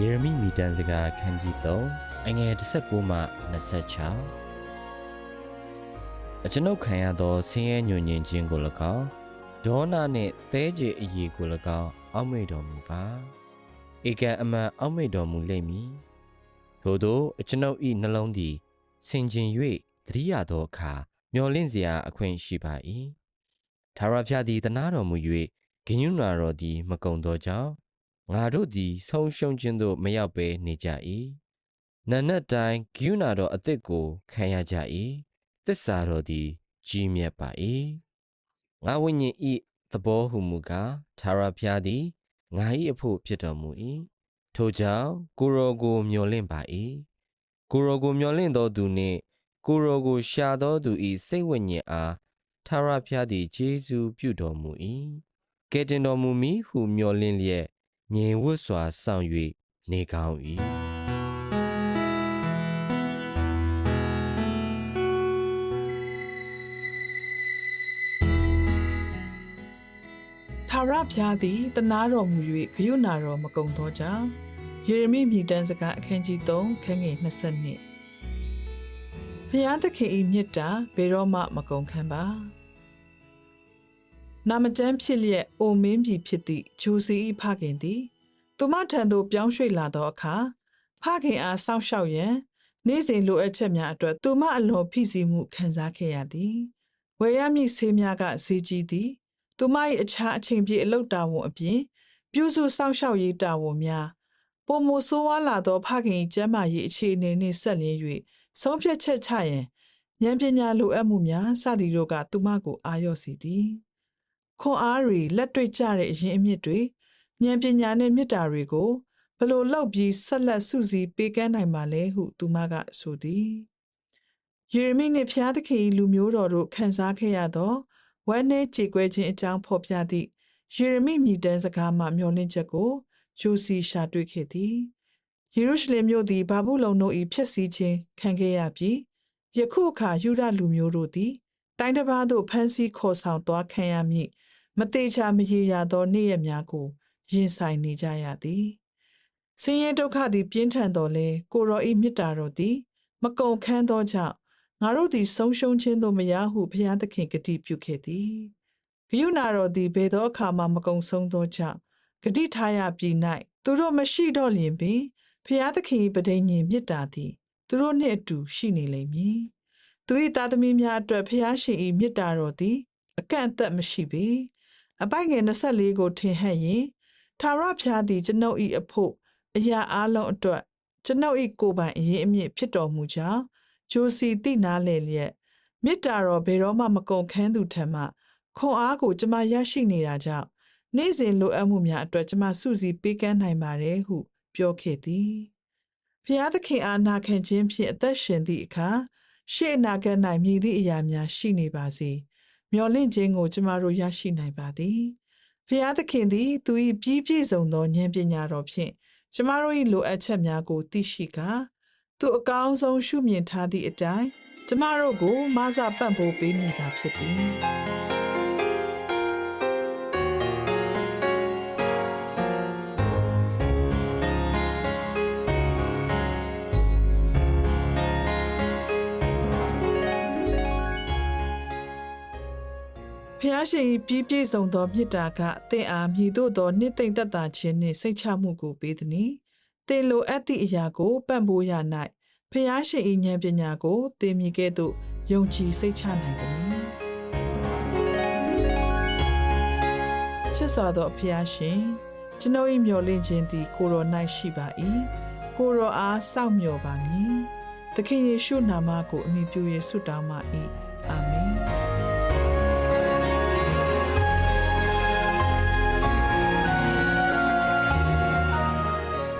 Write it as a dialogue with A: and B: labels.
A: ယေရမိမိတန်စကားခန်းကြီး3အငယ်19မှ26အကျွန်ုပ်ခံရသောဆင်းရဲညွန်ညင်ခြင်းကို၎င်းဒေါနနှင့်သဲကြေအည်ကို၎င်းအောက်မေ့တော်မူပါဧကံအမှန်အောက်မေ့တော်မူလိမ့်မည်ထို့သောအကျွန်ုပ်၏နှလုံးသည်ဆင်ခြင်၍တတိယသောအခါမျော်လင့်စရာအခွင့်ရှိပါ၏သာရဖျားသည်တနာတော်မူ၍ဂိညုနာတော်သည်မကုံသောကြောင့် ငါတို့သည်ဆုံးရှုံးခြင်းသို့မရောက်ဘဲနေကြ၏နံနက်တိုင်းဂိယူနာတော်အသက်ကိုခံရကြ၏သစ္စာတော်သည်ကြီးမြတ်ပါ၏ငါဝိညာဉ်ဤသဘောဟုမူကားသာရဖျားသည်ငါ၏အဖို့ဖြစ်တော်မူ၏ထိုကြောင့်ကိုရောကိုမျော်လင့်ပါ၏ကိုရောကိုမျော်လင့်သောသူနှင့်ကိုရောကိုရှာသောသူ၏စိတ်ဝိညာဉ်အားသာရဖျားသည်ကျေးဇူးပြုတော်မူ၏ကဲတင်တော်မူမည်ဟုမျှော်လင့်လျက် ငြိမ်ဝတ်စွာဆောင်၍နေကောင်း၏
B: ထာဝရဘုရားသည်တနာတော်မူ၍ဂယုဏတော်မကုံသောကြောင့်ယေရမိမြည်တမ်းစကားအခန်းကြီး3ခန်းငယ်20ဘုရားသခင်၏မြတ်တာဘယ်တော့မှမကုံခန်းပါ နာမကျမ်းဖြစ်လျက်အိုမင်းပြီဖြစ်သည့်ဂျိုစီ၏ဖခင်သည် သူမထံသို့ပြောင်းရွှေ့လာသောအခါဖခင်အားစောင့်ရှောက်ရန်နေ့စဉ်လိုအပ်ချက်များအတွက်သူမအလွန်ဖိစီးမှုခံစားခဲ့ရသည်ဝယ်ရမည့်ဆေးများကဈေးကြီးသည်သူမ၏အခြားအချိန်ပြည့်အလုပ်တာဝန်အပြင်ပြုစုစောင့်ရှောက်ရေးတာဝန်များပုံမဆိုးဝါးလာသောဖခင်၏ကျမ်းမာရေးအခြေအနေနှင့်ဆက်လျင်း၍ဆုံးဖြတ်ချက်ချရန်ဉာဏ်ပညာလိုအပ်မှုများစသည်တို့ကသူမကိုအာရုံစီသည် ခွန်အားတွေလက်တွေ့ကျတဲ့အရင်အမြစ်တွေဉာဏ်ပညာနဲ့မေတ္တာတွေကိုဘယ်လို့လောက်ပြီးဆက်လက်စုစည်းပေးကမ်းနိုင်ပါလဲဟုသူမကဆိုသည်ယေရမိနှင့်ဖျားသခင်၏လူမျိုးတော်တို့ခံစားခဲ့ရသောဝမ်းနည်းကြေကွဲခြင်းအကြောင်းဖော်ပြသည့်ယေရမိမြည်တမ်းစကားမှမျှော်လင့်ချက်ကိုဂျိုစီရှာတွေ့ခဲ့သည်ယေရုရှလင်မြို့သည်ဘာဘူးလုံတို့၏ဖျက်ဆီးခြင်းခံခဲ့ရပြီးယခုအခါယူဒလူမျိုးတို့သည်တိုင်းတစ်ပါးသို့ဖမ်းဆီးခေါ်ဆောင်သွားခံရမည် မသေးချာမရေရာသောနေ့ရက်များကို ရင်ဆိုင်နေကြရသည်ဆင်းရဲဒုက္ခသည်ပြင်းထန်တော်လဲကိုရောဤမြစ်တာတော်သည် မကုံခန်းသောကြောင့်ငါတို့သည်ဆုံးရှုံးခြင်းသို့မရဟုဘုရားသခင်ဂတိပြုခဲ့သည်ဂယုဏတော်သည်ဘယ်သောအခါမှမကုံဆုံးသောကြောင့်ဂတိထားရပြည်၌သူတို့မရှိတော့လျင်ပင်ဘုရားသခင်၏ပဋိညာဉ်မြစ်တာသည်သူတို့နှင့်အတူရှိနေလိမ့်မည်သူ၏သားသမီးများအတွက်ဘုရားရှင်၏မြစ်တာတော်သည်အကန့်အသတ်မရှိပေ အပိုင်ငယ်24ကိုထင်ဟပ်ရင်သာရဖျားသည်ကျွန်ုပ်၏အဖို့အရာအလုံးအတွက်ကျွန်ုပ်၏ကိုယ်ပိုင်အရင်အမြစ်ဖြစ်တော်မူကြောင်းဂျိုစီတိနာလေလျက်မေတ္တာတော်ဘယ်တော့မှမကုန်ခန်းသူထံမှခွန်အားကိုကျမရရှိနေတာကြောင့်နေ့စဉ်လိုအပ်မှုများအတွက်ကျမစုစည်းပေးကမ်းနိုင်ပါတယ်ဟု ပြောခဲ့သည်ဖျားသခင်အားနာခံခြင်းဖြင့်အသက်ရှင်သည့်အခါရှေ့အနာဂတ်၌မြည်သည့်အရာများရှိနေပါစေ မျော်လင့်ခြင်းကိုကျမတို့ရရှိနိုင်ပါသည်ဖျားသခင်သည်သူ၏ပြီးပြည့်စုံသောဉာဏ်ပညာတော်ဖြင့်ကျမတို့၏လိုအပ်ချက်များကိုသိရှိကာသူအကောင်းဆုံးရှုမြင်ထားသည့်အတိုင်းကျမတို့ကိုမဆပံ့ပိုးပေးမိတာဖြစ်သည် ဖျားရှင်၏ပြီးပြည့်စုံသောမေတ္တာကသင်အားမြည်သို့သောနှစ်သိမ့်သက်သာခြင်းနှင့်စိတ်ချမှုကိုပေးသည်။သင်လိုအပ်သည့်အရာကိုပံ့ပိုးရ၌ဖျားရှင်၏ဉာဏ်ပညာကိုသင်မြည်ကဲ့သို့ယုံကြည်စိတ်ချနိုင်သည်။ချစ်စွာသောဖျားရှင်ကျွန်ုပ်၏မျှော်လင့်ခြင်းသည်ကိုရော၌ရှိပါ၏။ကိုရောအားစောင့်မျှော်ပါမည်။သခင်ယေရှုနာမကိုအမိပြု၍ဆုတောင်းပါ၏။